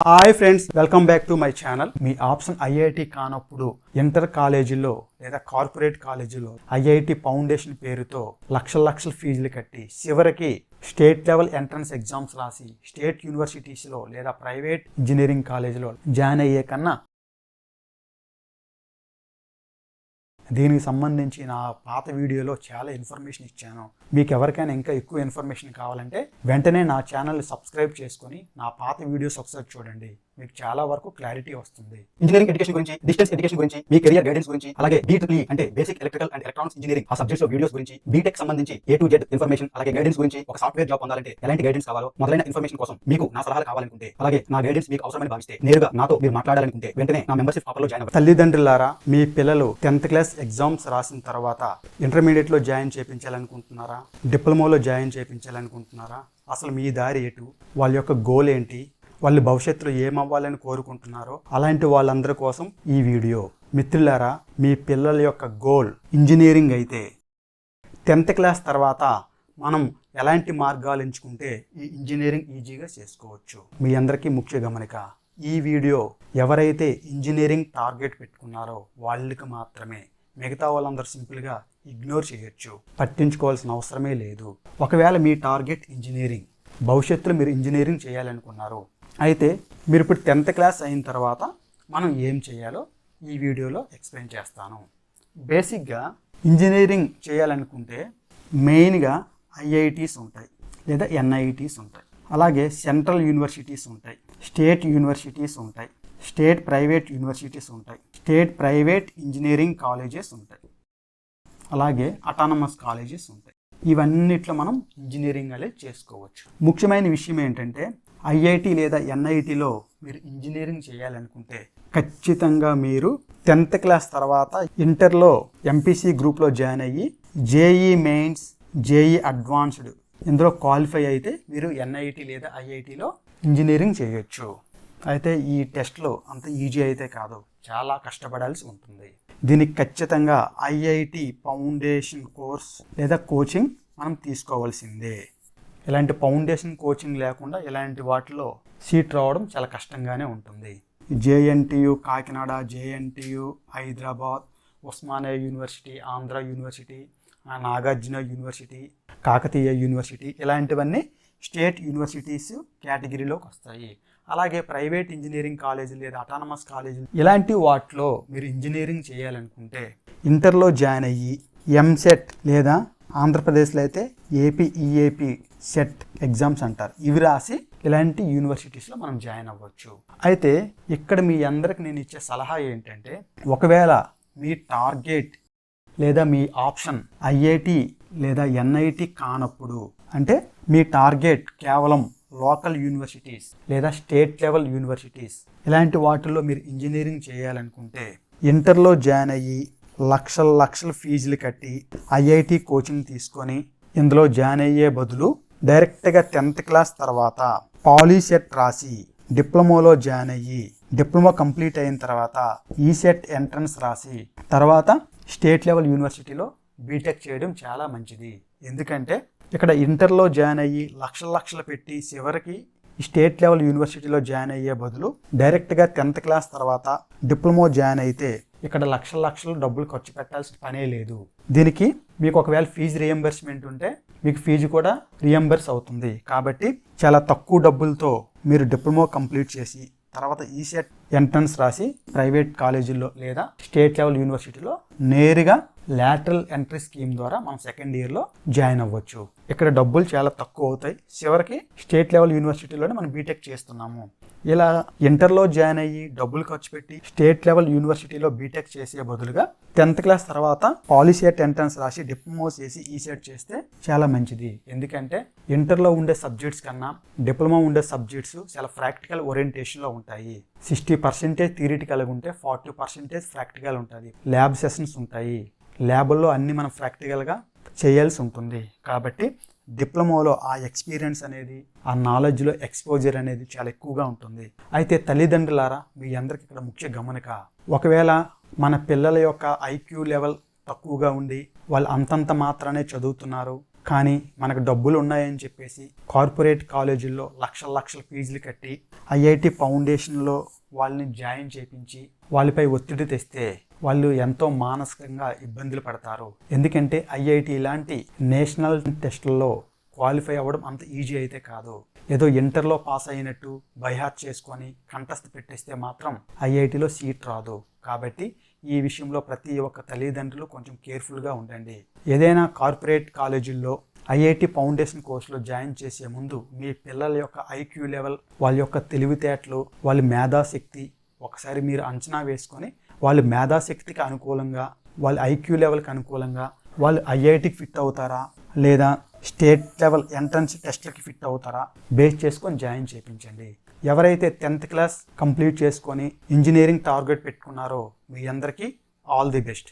Hi friends welcome back to my channel. Me option IIT కానప్పుడు inter కాలేజీలో లేదా corporate కాలేజీలో ఐఐటి ఫౌండేషన్ పేరుతో లక్షల లక్షల ఫీజులు కట్టి చివరికి స్టేట్ లెవెల్ ఎంట్రన్స్ ఎగ్జామ్స్ రాసి స్టేట్ యూనివర్సిటీస్లో లేదా ప్రైవేట్ ఇంజనీరింగ్ కాలేజీలో జాయిన్ అయ్యే కన్నా దీనికి సంబంధించి నా పాత వీడియోలో చాలా ఇన్ఫర్మేషన్ ఇచ్చాను. మీకు ఎవరికైనా ఇంకా ఎక్కువ ఇన్ఫర్మేషన్ కావాలంటే వెంటనే నా ఛానల్ని సబ్స్క్రైబ్ చేసుకొని నా పాత వీడియోస్ ఒకసారి చూడండి. మీకు చాలా వరకు క్లారిటీ వస్తుంది. ఇంజనీరింగ్ ఎడ్యుకేషన్ గురించి డిస్టెన్స్ ఎడ్యుకేషన్ గురించి మీ కెరియర్ గైడెన్స్ గురించి అలాగే బీటెక్ అంటే basic electrical and electronics engineering ఆ సబ్జెక్ట్స్లో వీడియోస్ గురించి బీటెక్ సంబంధించి ఏ టు జెడ్ ఇన్ఫర్మేషన్ అలాగే గైడెన్స్ గురించి ఒక సాఫ్ట్వేర్ జాబ్ పొందాలంటే ఎలాంటి గైడెన్స్ కావాలో మొదలైన ఇన్ఫర్మేషన్ కోసం మీకు నా సలహాలు కావాలనుకుంటే అలాగే నా గైడెన్స్ మీకు అవసరమని భావిస్తే నేరుగా నాతో మీరు మాట్లాడాలనుకుంటే వెంటనే నా మెంబర్షిప్ ఆఫర్లో జాయిన్ అవ్వండి. తల్లిదండ్రులారా మీ పిల్లలు టెన్త్ క్లాస్ ఎగ్జామ్స్ రాసిన తర్వాత ఇంటర్మీడియట్లో జాయిన్ చేయించాలనుకుంటున్నారా డిప్లొమాలో జాయిన్ చేయించాలనుకుంటున్నారా అసలు మీ దారి ఎటు? వాళ్ళ యొక్క గోల్ ఏంటి? వాళ్ళు భవిష్యత్తులో ఏమవ్వాలని కోరుకుంటున్నారో అలాంటి వాళ్ళందరి కోసం ఈ వీడియో. మిత్రులారా మీ పిల్లల యొక్క గోల్ ఇంజనీరింగ్ అయితే టెన్త్ క్లాస్ తర్వాత మనం ఎలాంటి మార్గాలు ఎంచుకుంటే ఈ ఇంజనీరింగ్ ఈజీగా చేసుకోవచ్చు. మీ అందరికీ ముఖ్య గమనిక ఈ వీడియో ఎవరైతే ఇంజనీరింగ్ టార్గెట్ పెట్టుకున్నారో వాళ్ళకి మాత్రమే. మిగతా వాళ్ళందరూ సింపుల్గా ఇగ్నోర్ చేయొచ్చు. పట్టించుకోవాల్సిన అవసరమే లేదు. ఒకవేళ మీ టార్గెట్ ఇంజనీరింగ్ భవిష్యత్తులో మీరు ఇంజనీరింగ్ చేయాలనుకున్నారు అయితే మీరు ఇప్పుడు టెన్త్ క్లాస్ అయిన తర్వాత మనం ఏం చేయాలో ఈ వీడియోలో ఎక్స్ప్లెయిన్ చేస్తాను. బేసిక్గా ఇంజనీరింగ్ చేయాలనుకుంటే మెయిన్గా ఐఐటీస్ ఉంటాయి లేదా ఎన్ఐటీస్ ఉంటాయి. అలాగే సెంట్రల్ యూనివర్సిటీస్ ఉంటాయి స్టేట్ యూనివర్సిటీస్ ఉంటాయి స్టేట్ ప్రైవేట్ యూనివర్సిటీస్ ఉంటాయి స్టేట్ ప్రైవేట్ ఇంజనీరింగ్ కాలేజెస్ ఉంటాయి. అలాగే అటానమస్ కాలేజెస్ ఉంటాయి. ఇవన్నిట్లో మనం ఇంజనీరింగ్ అనేది చేసుకోవచ్చు. ముఖ్యమైన విషయం ఏంటంటే ఐఐటి లేదా ఎన్ఐటిలో మీరు ఇంజనీరింగ్ చేయాలనుకుంటే ఖచ్చితంగా మీరు టెన్త్ క్లాస్ తర్వాత ఇంటర్లో ఎంపీసీ గ్రూప్లో జాయిన్ అయ్యి జేఈ మెయిన్స్ జేఈ అడ్వాన్స్డ్ ఇందులో క్వాలిఫై అయితే మీరు ఎన్ఐటి లేదా ఐఐటిలో ఇంజనీరింగ్ చేయొచ్చు. అయితే ఈ టెస్ట్లో అంత ఈజీ అయితే కాదు చాలా కష్టపడాల్సి ఉంటుంది. దీనికి ఖచ్చితంగా ఐఐటి ఫౌండేషన్ కోర్స్ లేదా కోచింగ్ మనం తీసుకోవాల్సిందే. ఇలాంటి ఫౌండేషన్ కోచింగ్ లేకుండా ఇలాంటి వాటిలో సీట్ రావడం చాలా కష్టంగానే ఉంటుంది. JNTU Kakinada JNTU Hyderabad Osmania university Andhra university Nagarjuna university Kakatiya university ఇలాంటివన్నీ స్టేట్ యూనివర్సిటీస్ కేటగిరీలోకి వస్తాయి. అలాగే ప్రైవేట్ ఇంజనీరింగ్ కాలేజీలు లేదా అటానమస్ కాలేజీలు ఇలాంటి వాటిలో మీరు ఇంజనీరింగ్ చేయాలనుకుంటే ఇంటర్లో జాయిన్ అయ్యి ఎంసెట్ లేదా ఆంధ్రప్రదేశ్లో అయితే ఏపీ ఈఏపీ సెట్ ఎగ్జామ్స్ అంటారు. ఇవి రాసి ఇలాంటి యూనివర్సిటీస్లో మనం జాయిన్ అవ్వచ్చు. అయితే ఇక్కడ మీ అందరికి నేను ఇచ్చే సలహా ఏంటంటే ఒకవేళ మీ టార్గెట్ లేదా మీ ఆప్షన్ ఐఐటి లేదా ఎన్ఐటి కానప్పుడు అంటే మీ టార్గెట్ కేవలం లోకల్ యూనివర్సిటీస్ లేదా స్టేట్ లెవెల్ యూనివర్సిటీస్ ఇలాంటి వాటిల్లో మీరు ఇంజనీరింగ్ చేయాలనుకుంటే ఇంటర్లో జాయిన్ అయ్యి లక్షల లక్షల ఫీజులు కట్టి ఐఐటి కోచింగ్ తీసుకొని ఇందులో జాయిన్ అయ్యే బదులు డైరెక్ట్గా టెన్త్ క్లాస్ తర్వాత పాలీసెట్ రాసి డిప్లొమాలో జాయిన్ అయ్యి డిప్లొమా కంప్లీట్ అయిన తర్వాత ఈసెట్ ఎంట్రన్స్ రాసి తర్వాత స్టేట్ లెవెల్ యూనివర్సిటీలో బీటెక్ చేయడం చాలా మంచిది. ఎందుకంటే ఇక్కడ ఇంటర్లో జాయిన్ అయ్యి లక్షల లక్షలు పెట్టి చివరికి స్టేట్ లెవెల్ యూనివర్సిటీలో జాయిన్ అయ్యే బదులు డైరెక్ట్గా టెన్త్ క్లాస్ తర్వాత డిప్లొమా జాయిన్ అయితే ఇక్కడ లక్షల లక్షలు డబ్బులు ఖర్చు పెట్టాల్సిన పనే లేదు. దీనికి మీకు ఒకవేళ ఫీజు రియంబర్స్మెంట్ ఉంటే మీకు ఫీజు కూడా రియంబర్స్ అవుతుంది. కాబట్టి చాలా తక్కువ డబ్బులతో మీరు డిప్లొమా కంప్లీట్ చేసి తర్వాత ఈసెట్ ఎంట్రన్స్ రాసి ప్రైవేట్ కాలేజీల్లో లేదా స్టేట్ లెవెల్ యూనివర్సిటీలో నేరుగా లాటరల్ ఎంట్రీ స్కీమ్ ద్వారా మనం సెకండ్ ఇయర్లో జాయిన్ అవ్వచ్చు. ఇక్కడ డబ్బులు చాలా తక్కువ అవుతాయి. చివరికి స్టేట్ లెవెల్ యూనివర్సిటీలోనే మనం బీటెక్ చేస్తున్నాము. ఇలా ఇంటర్లో జాయిన్ అయ్యి డబ్బులు ఖర్చు పెట్టి స్టేట్ లెవెల్ యూనివర్సిటీలో బీటెక్ చేసే బదులుగా టెన్త్ క్లాస్ తర్వాత పాలిసెట్ ఎంట్రన్స్ రాసి డిప్లొమా చేసి ఈసెట్ చేస్తే చాలా మంచిది. ఎందుకంటే ఇంటర్లో ఉండే సబ్జెక్ట్స్ కన్నా డిప్లొమా ఉండే సబ్జెక్ట్స్ చాలా ప్రాక్టికల్ ఓరియంటేషన్లో ఉంటాయి. సిక్స్టీ పర్సెంటేజ్ థియరిటికల్గా ఉంటే ఫార్టీ పర్సెంటేజ్ ప్రాక్టికల్ ఉంటుంది. ల్యాబ్ సెషన్స్ ఉంటాయి. ల్యాబుల్లో అన్ని మనం ప్రాక్టికల్గా చేయాల్సి ఉంటుంది. కాబట్టి డిప్లొమాలో ఆ ఎక్స్పీరియన్స్ అనేది ఆ నాలెడ్జ్లో ఎక్స్పోజర్ అనేది చాలా ఎక్కువగా ఉంటుంది. అయితే తల్లిదండ్రులారా మీ అందరికి ఇక్కడ ముఖ్య గమనిక ఒకవేళ మన పిల్లల యొక్క ఐక్యూ లెవెల్ తక్కువగా ఉండి వాళ్ళు అంతంత మాత్రానే చదువుతున్నారు కానీ మనకు డబ్బులు ఉన్నాయని చెప్పేసి కార్పొరేట్ కాలేజీల్లో లక్షల లక్షల ఫీజులు కట్టి ఐఐటి ఫౌండేషన్లో వాళ్ళని జాయిన్ చేపించి వాళ్ళపై ఒత్తిడి తెస్తే వాళ్ళు ఎంతో మానసికంగా ఇబ్బందులు పడతారు. ఎందుకంటే ఐఐటి లాంటి నేషనల్ టెస్టుల్లో క్వాలిఫై అవ్వడం అంత ఈజీ అయితే కాదు. ఏదో ఇంటర్లో పాస్ అయినట్టు బైహార్ట్ చేసుకొని కంటస్థ పెట్టేస్తే మాత్రం ఐఐటిలో సీట్ రాదు. కాబట్టి ఈ విషయంలో ప్రతి ఒక్క తల్లిదండ్రులు కొంచెం కేర్ఫుల్గా ఉండండి. ఏదైనా కార్పొరేట్ కాలేజీల్లో ఐఐటి ఫౌండేషన్ కోర్సులో జాయిన్ చేసే ముందు మీ పిల్లల యొక్క ఐక్యూ లెవెల్ వాళ్ళ యొక్క తెలివితేటలు వాళ్ళ మేధాశక్తి ఒకసారి మీరు అంచనా వేసుకొని వాళ్ళు మేధాశక్తికి అనుకూలంగా వాళ్ళ ఐక్యూ లెవెల్కి అనుకూలంగా వాళ్ళు ఐఐటికి ఫిట్ అవుతారా? లేదా స్టేట్ లెవెల్ ఎంట్రన్స్ టెస్ట్లకి ఫిట్ అవుతారా? బేస్ చేసుకొని జాయిన్ చేయించండి ఎవరైతే టెన్త్ క్లాస్ కంప్లీట్ చేసుకొని ఇంజనీరింగ్ టార్గెట్ పెట్టుకున్నారో మీ అందరికీ ఆల్ ది బెస్ట్.